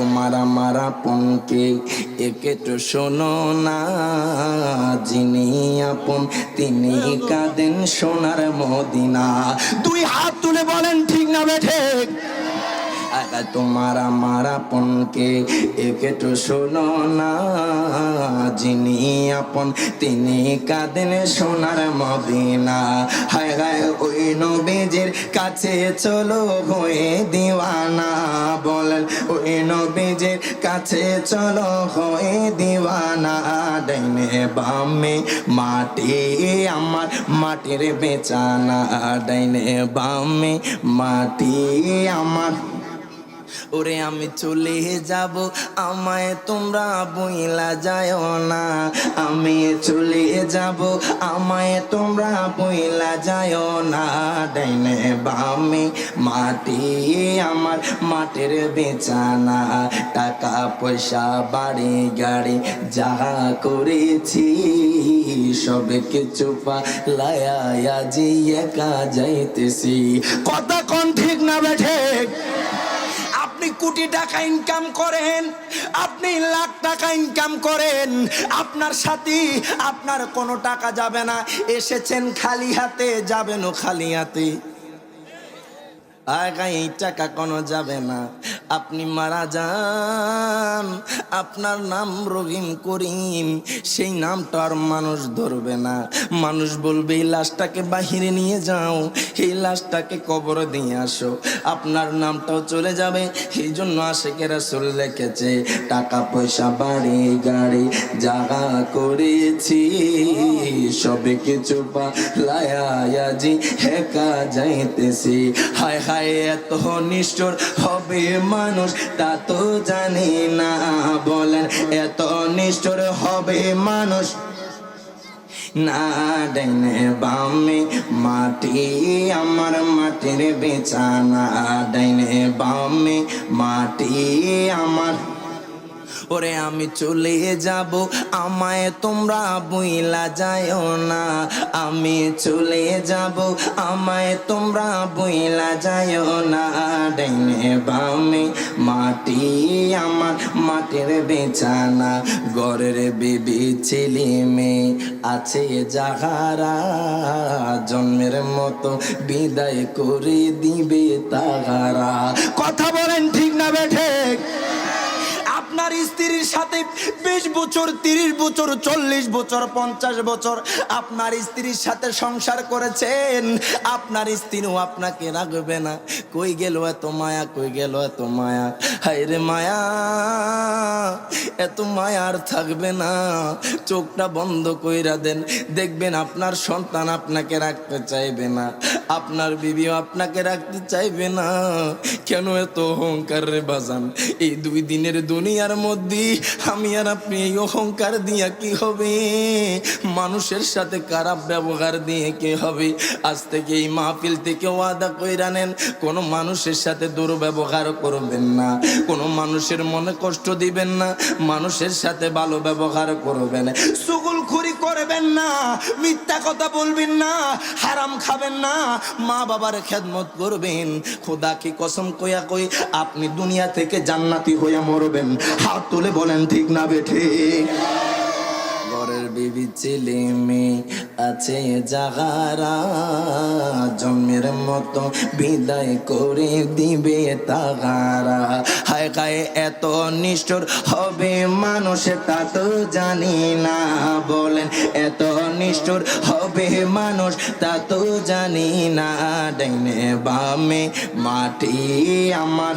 তোমার মারা আপনকে একে তো শোনো না, যিনি আপন, তিনি কাঁদেন সোনার মদিনা। দুই হাত তুলে বলেন, ঠিক না বেঠে তোমার আমার আপনকে। একে তো শোনো না, যিনি আপন, তিনি কাঁদেন সোনার মদিনা। হায় হায়, ওই নবীজির কাছে চলো হয়ে দিওয়ানা। বলেন, ওই নবীজির কাছে চলো হয়ে দিওয়ানা। ডাইনে বামে মাটি, আমার মাটির বেচানা। ডাইনে বামে মাটি, আমার ওরে আমি চলে যাব, আমায় তোমরা বইলা যায় না। আমি চলে যাব, আমায় তোমরা বইলা যায় না। ডাইনে বামে মাটি, আমার মাটির বেচানা টাকা পয়সা, বাড়ি, গাড়ি, যা করেছি, সবে কিছু পালায়া যে একা যাইতেছি। কথা কোন ঠিক না বেঠে আপনি কোটি টাকা ইনকাম করেন, আপনি লাখ টাকা ইনকাম করেন, আপনার সাথে, আপনার কোনো টাকা যাবে না। এসেছেন খালি হাতে, যাবেনও খালি হাতে। টাকা কোনো যাবে না। আপনি মারা যান, আপনার নাম রহিম করিম, সেই নামটা আর মানুষ ধরবে না। মানুষ বলবে, এই লাশটাকে বাহিরে নিয়ে যাও, এই লাশটাকে কবর দিয়ে আসো। আপনার নামটাও চলে যাবে এই জন্য আশেকেরা চল লেখেছে টাকা পয়সা, বাড়ি, গাড়ি জাগা করেছি, সবে কিছু যাইতেছি। হায় হায়, এত নিষ্ঠুর হবে মানুষ, তা তো জানি না, বলেন, এত নিষ্ঠুর হবে মানুষ। না ডাইনে বামে মাটি, আমার মাটির বেচানা। ডাইনে বামে মাটি, আমার ওরে আমি চলে যাব। আমায় তোমরা বইলা যায় না। আমি চলে যাব। আমায় তোমরা বইলা যায় না। ডাইনে বামে মাটি আমার, মাটির বেচানা গড়ের বেবি ছেলে মেয়ে আছে যাহারা। জন্মের মতো বিদায় করে দিবে তাহারা। কথা বলেন ঠিক না বেঠে? আপনার স্ত্রীর সাথে বিশ বছর, তিরিশ বছর, চল্লিশ বছর, পঞ্চাশ বছর আপনার স্ত্রীর সাথে সংসার করেছেন। আপনার স্ত্রীও আপনাকে রাখবে না। কই গেল এত মায়া, কই গেল এত মায়া? হায় রে মায়া, এত মায়া আর থাকবে না। চোখটা বন্ধ কইরা দেন। দেখবেন আপনার সন্তান আপনাকে রাখতে চাইবে না। আপনার বিবিও আপনাকে রাখতে চাইবে না। কেন এত অহংকার রে বাজান? এই দুই দিনের দুনিয়ার মধ্যে আমি আর আপনি এই অহংকার দিয়া কি হবে? মানুষের সাথে খারাপ ব্যবহার দিয়ে কি হবে? আজ থেকে এই মাহফিল থেকে ওয়াদা কইরা নেন, কোনো মানুষের সাথে দুর্ব্যবহার করবেন না। কোনো মানুষের মনে কষ্ট দিবেন না, মানুষের সাথে ভালো ব্যবহার করবেন। সুগুলখুরি করবেন না, মিথ্যা কথা বলবেন না, হারাম খাবেন না, মা বাবার খেদমত করবেন। খোদা কি কসম কইয়া কই, আপনি দুনিয়া থেকে জান্নাতি হইয়া মরবেন। হাত তুলে বলেন, ঠিক না বেঠে ঘরের বিবি ছেলে মেয়ে আছে যাহারা। জন্মের মতো বিদায় করে দিবে তাহারা। হায় গায়ে এত নিষ্ঠুর হবে মানুষ, তা তো জানি না। বলেন, এত নিষ্ঠুর হবে মানুষ, তা তো জানি না। ডাইনে বামে মাটি আমার।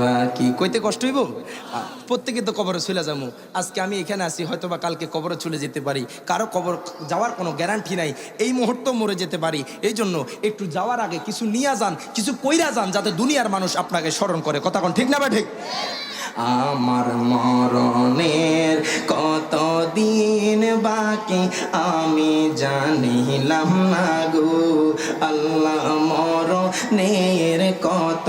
বাকি। কইতে কষ্ট হইব? প্রত্যেকে তো কবরে চলে যাব আজকে আমি এখানে আছি হয়তো বা কালকে কবরে চলে যেতে পারি। কারও কবর যাওয়ার কোনো গ্যারান্টি নাই। এই মুহূর্ত মরে যেতে পারি। এই জন্য একটু যাওয়ার আগে কিছু নিয়ে যান, কিছু কইরা যান, যাতে দুনিয়ার মানুষ আপনাকে স্মরণ করে। কথা কোন ঠিক না বা ঠিক। আমার মরণের কত দিন বাকি আমি জানিলাম না গো। আল্লাহ মরণের কত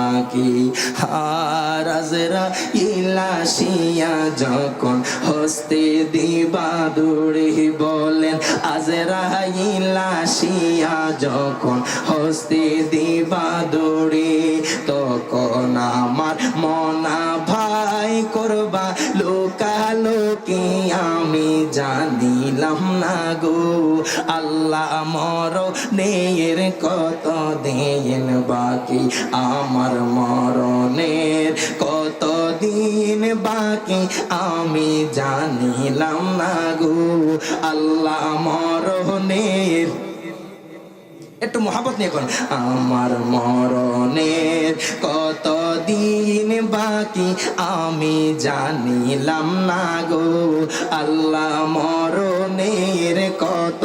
হারাজরা যখন হস্তে দিবা বলেন, আজরা ইলাশিয়া যখন হস্তে দিবা দৌড়ে তখন আমার মনা ভাই করবা আমি জানিলাম না গো। আল্লাহ মর নেয়ের কত দিন বাকি? আমার মরণের কত দিন বাকি? আমি জানিলাম না গো। আল্লাহ মরণের একটু মহাবত নিয়ে আমার মরণের কত দিন বাকি, আমি জানিলাম না গো, আল্লাহ মরণের কত।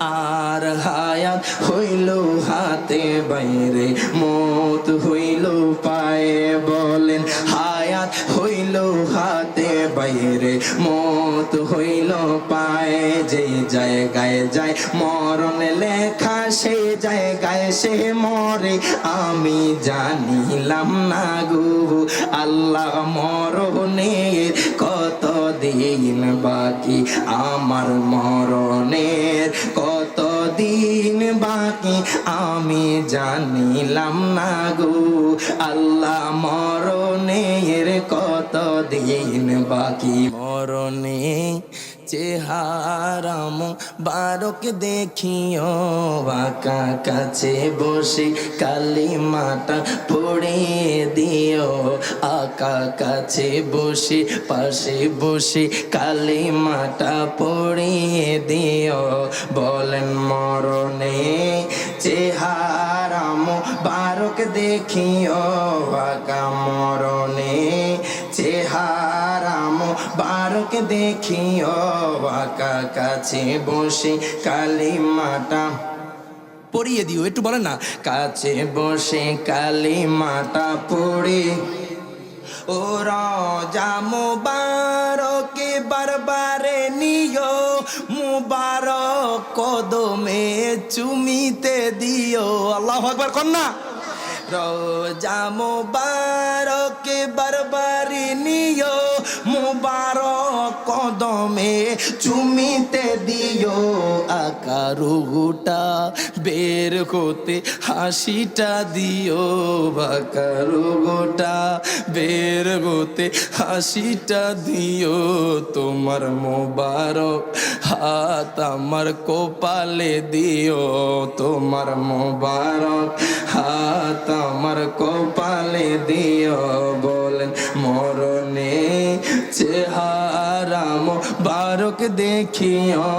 আর হায়াত হইল হাতে বাইরে, মত হইল পায়ে বলেন, হায়াত হইল হাতে বাইরে, মত হইল পায়ে যে জায়গায় যায়, মরণ লেখা সে জায়গায় সে মরে, আমি জানিলাম না গো। আল্লাহ মরণের কত দিন বাকি? আমার মরণের কত দিন বাকি? আমি জানিলাম না গো। আল্লাহ মরণের কত দিন বাকি? মরণে চেহারাম বারক দেখিও, বাঁকা কাছে বসে কালী মাটা পড়িয়ে দিও। আকা কাছে বসে, পাশে বসে কালী মাটা পড়িয়ে দিও। বলেন মরণে চেহারাম বারক দেখিও, বাঁকা মরণে বারক দেখিও, বাঁকা কাছে বসে কালী মাটা পড়িয়ে দিও, একটু বলেন না। কাছে বসে কালী মাটা পড়ে। ও রাজা মুবারকে বারবারে নিও, মুবারক কদমে চুমিতে দিও। আল্লাহ একবার কন্যা রোজা মুবারক বারবারি নিও, মুবারক কদমে চুমিতে দিও আকারুটা, বের হতে হাসিটা দিও বাকারুটা, বের হতে হাসিটা দিও তোমার মোবারক হাত আমার কোপালে দিও তোমার মোবারক হাত আমার কপালে দিও বলেন মরণে চেহারাম বারক দেখিও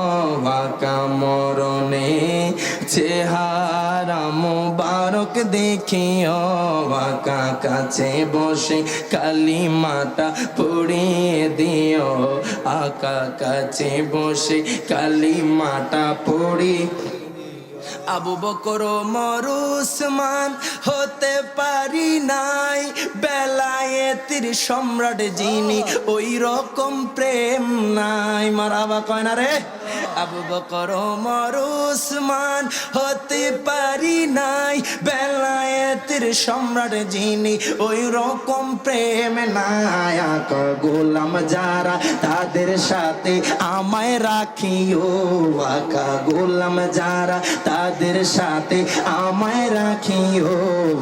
বাঁকা মরণে। চেহারাম বারক দেখিও বাঁকা কাছে বসে কালিমাটা পড়িয়ে দিও। আকা কাছে বসে কালিমাটা পড়ি আবু বকর মরুসমান হতে পারি নাই। বেলায়েতির সম্রাট যিনি ওই রকম প্রেম নাই। মারাবা কয় না রে? আবু বকর মরুসমান হতে পারি নাই। বেলায়েতির সম্রাট যিনি ওই রকম প্রেম নাই। গোলাম যারা তাদের সাথে আমায় রাখিও। আকা গোলাম যারা তাদের সাথে আমায় রাখিও,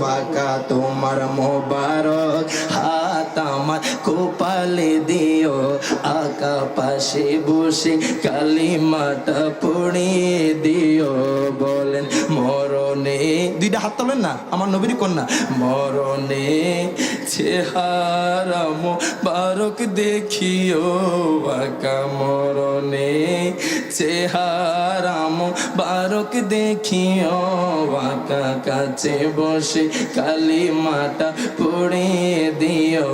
বাকা তোমার মোবারক হাত আমার কোপালে দিও। আকা পাশে বসে কালিমাটা পড়িয়ে দিও। বলেন, মরণে দুইটা হাত তোলেন না? আমার নবীর কন্যা। মরণে চেহারা বারক দেখিও, বাকা মরণে চেহারা বারক দেখিও, বাঁকা কাছে বসে কালি মাটা পড়িয়ে দিও।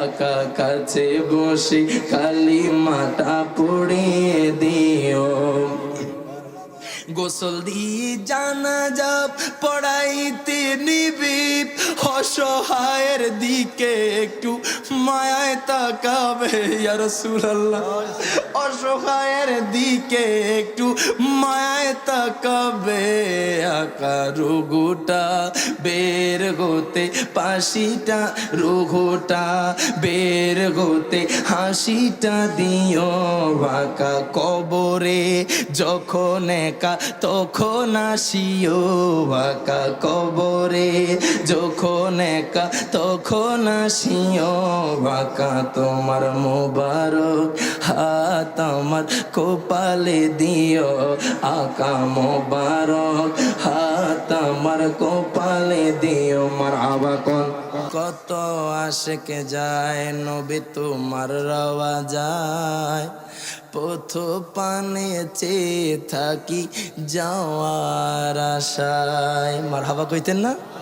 আকা কাছে বসে কালি মাটা পড়িয়ে দিও। গোসল দিয়ে জানা যাব পড়াইতে নিবি। অসহায়ের দিকে একটু মায়ায় তাকাবে ইয়ার সুরাল্লাহ অসহায়ের দিকে একটু মায়ায় তাকাবে, আকা রুগুটা বের গোতে পাশিটা রুঘুটা বের গোতে হাসিটা দিও, বাঁকা কবরে যখন একা তখন আসিও বাঁকা কবরে। যখন একা, তখন আসিও বাঁকা তোমার মোবারক। হাত আমার কোপালে দিও আকা মোবারক। হাত আমার কোপালে দিও মার আবাকন কত আশেকে যায় নবী তোমার রওয়া যায়। পথ পানে চেয়ে থাকি যাওয়ার আশায়। মার হাবা কইতেন না?